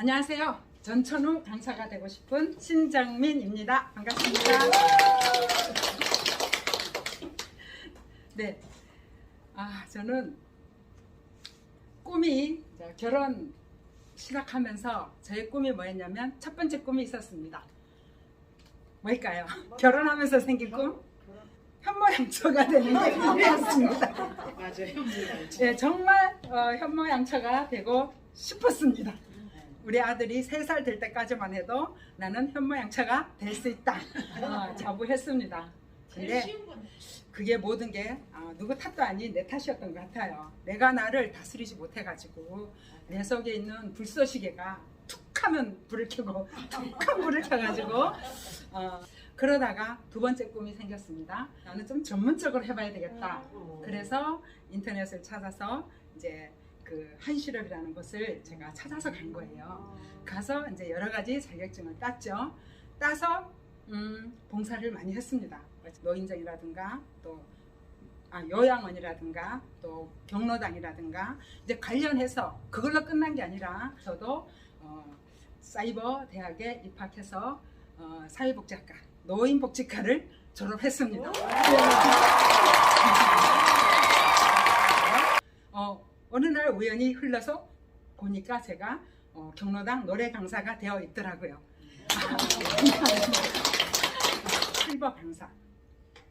안녕하세요. 전천후 강사가 되고 싶은 신정민입니다. 반갑습니다. 네. 아, 저는 꿈이 결혼 시작하면서 저의 꿈이 뭐였냐면 첫 번째 꿈이 있었습니다. 뭘까요? 결혼하면서 생긴 꿈? 현모양처가 되는 게 꿈이었습니다. 맞아요. 예, 정말 어, 현모양처가 되고 싶었습니다. 우리 아들이 3살 될 때까지만 해도 나는 현모양처가 될 수 있다. 어, 자부했습니다. 근데 그게 모든 게 어, 누구 탓도 아닌 내 탓이었던 것 같아요. 내가 나를 다스리지 못해가지고 내 속에 있는 불쏘시개가 툭 하면 불을 켜고 툭 하면 불을 켜가지고 어, 그러다가 두 번째 꿈이 생겼습니다. 나는 좀 전문적으로 해봐야 되겠다. 그래서 인터넷을 찾아서 이제 그 한실업이라는 곳을 제가 찾아서 간 거예요. 가서 이제 여러 가지 자격증을 땄죠. 따서 음, 봉사를 많이 했습니다. 노인정이라든가 또 아, 요양원이라든가 또 경로당이라든가 이제 관련해서 그걸로 끝난 게 아니라 저도 어, 사이버 대학에 입학해서 어, 사회복지학과 노인복지과를 졸업했습니다. 어, 어느 날 우연히 흘러서 보니까 제가 어, 경로당 노래 강사가 되어 있더라고요. 실버 강사.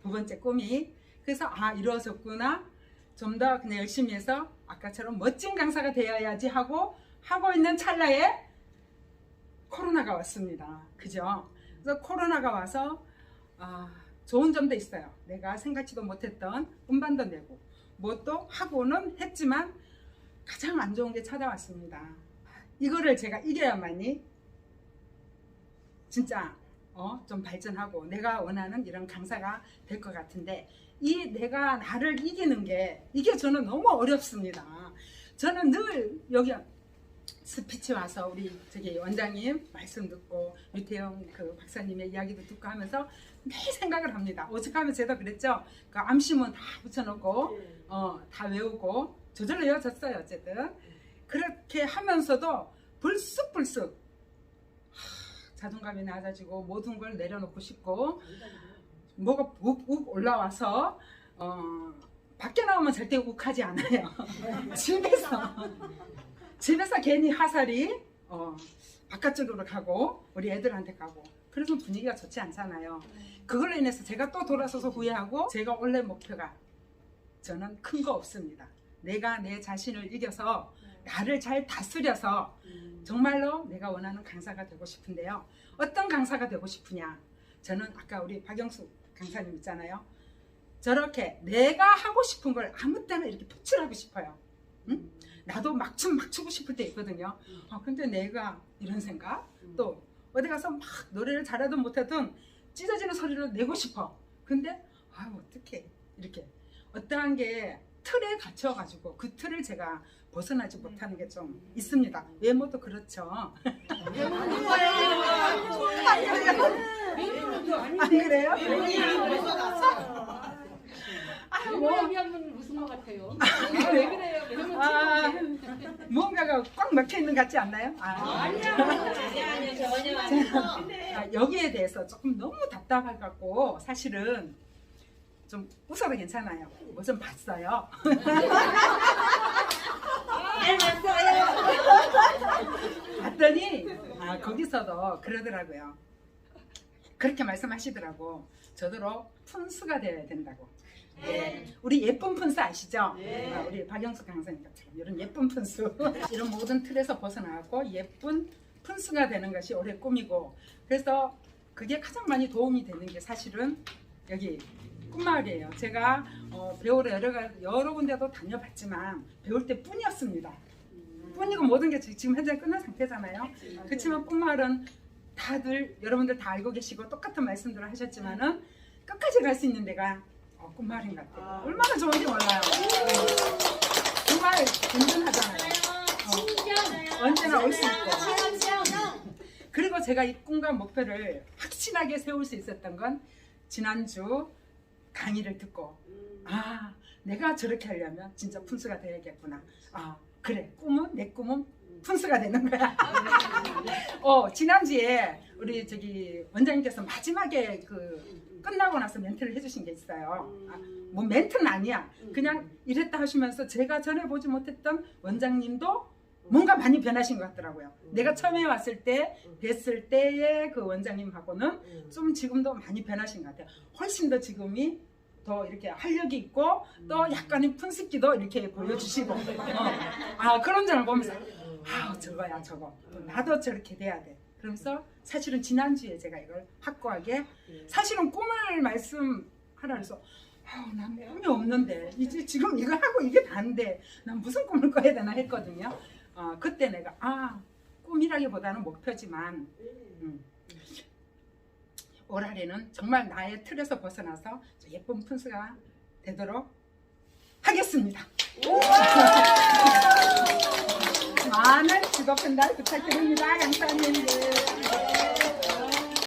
두 번째 꿈이 그래서 아 이루어졌구나. 좀 더 그냥 열심히 해서 아까처럼 멋진 강사가 되어야지 하고 하고 있는 찰나에 코로나가 왔습니다. 그죠? 그래서 코로나가 와서 아, 좋은 점도 있어요. 내가 생각지도 못했던 음반도 내고 뭣도 하고는 했지만 가장 안 좋은 게 찾아왔습니다. 이거를 제가 이겨야만이 진짜 어, 좀 발전하고 내가 원하는 이런 강사가 될 것 같은데 이 내가 나를 이기는 게 이게 저는 너무 어렵습니다. 저는 늘 여기 스피치 와서 우리 저기 원장님 말씀 듣고 유태영 그 박사님의 이야기도 듣고 하면서 매일 생각을 합니다. 오죽하면 제가 그랬죠. 그 암시문 다 붙여놓고 어, 다 외우고 저절로 외워졌어요. 어쨌든 그렇게 하면서도 불쑥불쑥 하, 자존감이 낮아지고 모든 걸 내려놓고 싶고 뭐가 욱욱 올라와서 어, 밖에 나오면 절대 욱하지 않아요. 집에서 집에서 괜히 화살이 어, 바깥쪽으로 가고 우리 애들한테 가고 그래서 분위기가 좋지 않잖아요. 그걸로 인해서 제가 또 돌아서서 후회하고 제가 원래 목표가 저는 큰 거 없습니다. 내가 내 자신을 이겨서 나를 잘 다스려서 정말로 내가 원하는 강사가 되고 싶은데요. 어떤 강사가 되고 싶으냐? 저는 아까 우리 박영수 강사님 있잖아요. 저렇게 내가 하고 싶은 걸 아무 때나 이렇게 표출하고 싶어요. 응? 나도 막 춤 막 추고 싶을 때 있거든요. 아, 근데 내가 이런 생각? 또 어디 가서 막 노래를 잘하든 못하든 찢어지는 소리를 내고 싶어. 근데 아 어떻게 이렇게 어떠한 게 틀에 갇혀가지고 그 틀을 제가 벗어나지 못하는 게 좀 있습니다. 외모도 그렇죠. 안 그래요? 아, 뭐, 외모하면 무슨 것 같아요? 왜 그래요? 외모 아, 꽉 막혀 있는 것 같지 않나요? 아, 아, 여기에 대해서 조금 너무 답답해 갖고 사실은 좀 웃어도 괜찮아요. 뭐 좀 봤어요. 봤더니 아 거기서도 그러더라고요. 그렇게 말씀하시더라고. 저더러 푼수가 되어야 된다고. 네. 우리 예쁜 푼수 아시죠? 아, 우리 박영수 강사님처럼 이런 예쁜 푼수 이런 모든 틀에서 벗어나고 예쁜 푼수가 되는 것이 올해 꿈이고 그래서 그게 가장 많이 도움이 되는 게 사실은 여기 꿈마을이에요. 제가 어, 배우러 여러, 가- 여러 군데도 다녀봤지만 배울 때 뿐이었습니다. 뿐이고 모든 게 지금 현재 끝난 상태잖아요. 그렇지만 꿈마을은 다들 여러분들 다 알고 계시고 똑같은 말씀들을 하셨지만은 끝까지 갈 수 있는 데가 어, 꿈마을인 것 같아요. 얼마나 좋은지 몰라요. 정말 든든하잖아요. 어, 언제나 올 수 있고. 그리고 제가 이 꿈과 목표를 확실하게 세울 수 있었던 건 지난주 강의를 듣고 아 내가 저렇게 하려면 진짜 분수가 돼야겠구나. 아 그래 꿈은 내 꿈은 푼스가 되는 거야. 어 지난주에 우리 저기 원장님께서 마지막에 그 끝나고 나서 멘트를 해주신 게 있어요. 아, 뭐 멘트는 아니야. 그냥 이랬다 하시면서 제가 전에 보지 못했던 원장님도 뭔가 많이 변하신 것 같더라고요. 내가 처음에 왔을 때 뵀을 때의 그 원장님하고는 좀 지금도 많이 변하신 것 같아요. 훨씬 더 지금이 더 이렇게 활력이 있고 또 약간의 푼습기도 이렇게 보여주시고 어. 아 그런 점을 보면서 아 저거야 저거 나도 저렇게 돼야 돼. 그러면서 사실은 지난주에 제가 이걸 확고하게 사실은 꿈을 말씀하라 해서 아, 난 꿈이 없는데 이제 지금 이거 하고 이게 다인데 난 무슨 꿈을 꿔야 되나 했거든요. 어, 그때 내가 아 꿈이라기보다는 목표지만 음, 올 한해는 정말 나의 틀에서 벗어나서 저 예쁜 푼스가 되도록 하겠습니다. 많은 직업 편달 부탁드립니다. 강사님들.